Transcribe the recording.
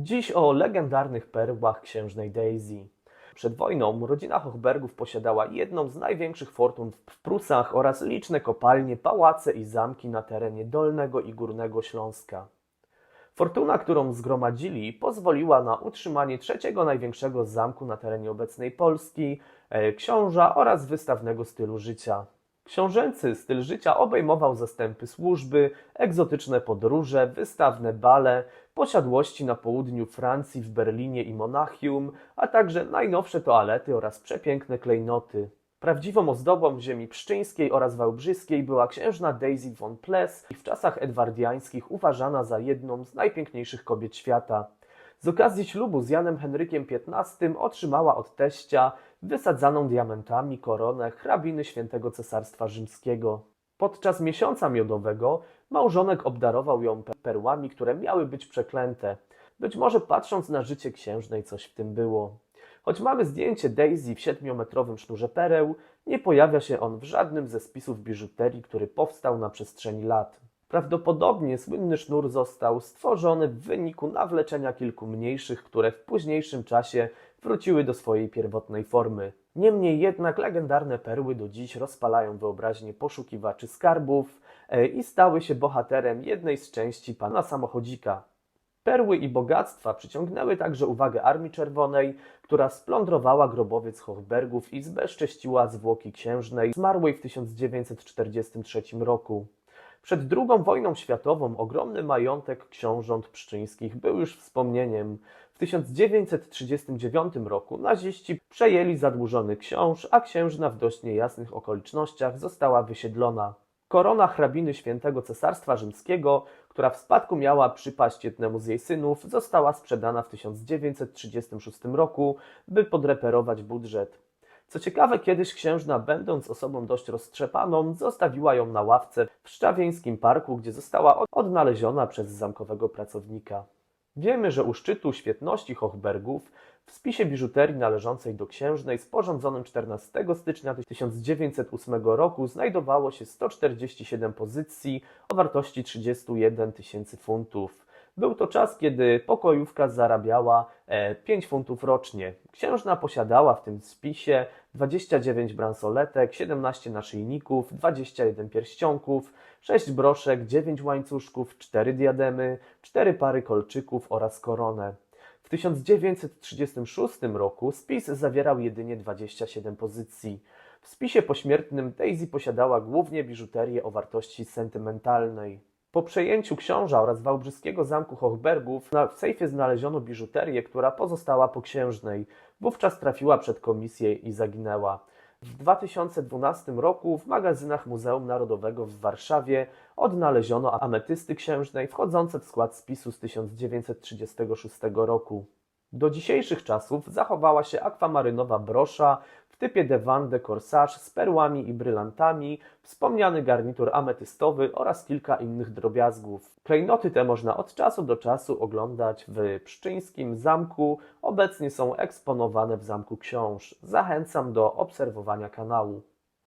Dziś o legendarnych perłach księżnej Daisy. Przed wojną rodzina Hochbergów posiadała jedną z największych fortun w Prusach oraz liczne kopalnie, pałace i zamki na terenie Dolnego i Górnego Śląska. Fortuna, którą zgromadzili, pozwoliła na utrzymanie trzeciego największego zamku na terenie obecnej Polski, e, książa oraz wystawnego stylu życia. Książęcy styl życia obejmował zastępy służby, egzotyczne podróże, wystawne bale, posiadłości na południu Francji, w Berlinie i Monachium, a także najnowsze toalety oraz przepiękne klejnoty. Prawdziwą ozdobą ziemi pszczyńskiej oraz wałbrzyskiej była księżna Daisy von Pless, w czasach edwardiańskich uważana za jedną z najpiękniejszych kobiet świata. Z okazji ślubu z Janem Henrykiem XV otrzymała od teścia wysadzaną diamentami koronę hrabiny świętego Cesarstwa Rzymskiego. Podczas miesiąca miodowego małżonek obdarował ją pe- perłami, które miały być przeklęte. Być może patrząc na życie księżnej coś w tym było. Choć mamy zdjęcie Daisy w siedmiometrowym sznurze pereł, nie pojawia się on w żadnym ze spisów biżuterii, który powstał na przestrzeni lat. Prawdopodobnie słynny sznur został stworzony w wyniku nawleczenia kilku mniejszych, które w późniejszym czasie wróciły do swojej pierwotnej formy. Niemniej jednak legendarne perły do dziś rozpalają wyobraźnię poszukiwaczy skarbów e, i stały się bohaterem jednej z części pana samochodzika. Perły i bogactwa przyciągnęły także uwagę Armii Czerwonej, która splądrowała grobowiec Hochbergów i zbezcześciła zwłoki księżnej zmarłej w 1943 roku. Przed II wojną światową ogromny majątek książąt pszczyńskich był już wspomnieniem. W 1939 roku naziści przejęli zadłużony książ, a księżna w dość niejasnych okolicznościach została wysiedlona. Korona hrabiny świętego Cesarstwa Rzymskiego, która w spadku miała przypaść jednemu z jej synów, została sprzedana w 1936 roku, by podreperować budżet. Co ciekawe, kiedyś księżna, będąc osobą dość roztrzepaną, zostawiła ją na ławce w Szczawieńskim Parku, gdzie została od- odnaleziona przez zamkowego pracownika. Wiemy, że u szczytu świetności Hochbergów w spisie biżuterii należącej do księżnej sporządzonym 14 stycznia 1908 roku znajdowało się 147 pozycji o wartości 31 tysięcy funtów. Był to czas, kiedy pokojówka zarabiała e, 5 funtów rocznie. Księżna posiadała w tym spisie 29 bransoletek, 17 naszyjników, 21 pierścionków, 6 broszek, 9 łańcuszków, 4 diademy, 4 pary kolczyków oraz koronę. W 1936 roku spis zawierał jedynie 27 pozycji. W spisie pośmiertnym Daisy posiadała głównie biżuterię o wartości sentymentalnej. Po przejęciu książa oraz wałbrzyskiego zamku Hochbergów w sejfie znaleziono biżuterię, która pozostała po księżnej. Wówczas trafiła przed komisję i zaginęła. W 2012 roku w magazynach Muzeum Narodowego w Warszawie odnaleziono ametysty księżnej wchodzące w skład spisu z 1936 roku. Do dzisiejszych czasów zachowała się akwamarynowa brosza w typie Devan de Corsage z perłami i brylantami, wspomniany garnitur ametystowy oraz kilka innych drobiazgów. Klejnoty te można od czasu do czasu oglądać w Pszczyńskim Zamku, obecnie są eksponowane w Zamku Książ. Zachęcam do obserwowania kanału.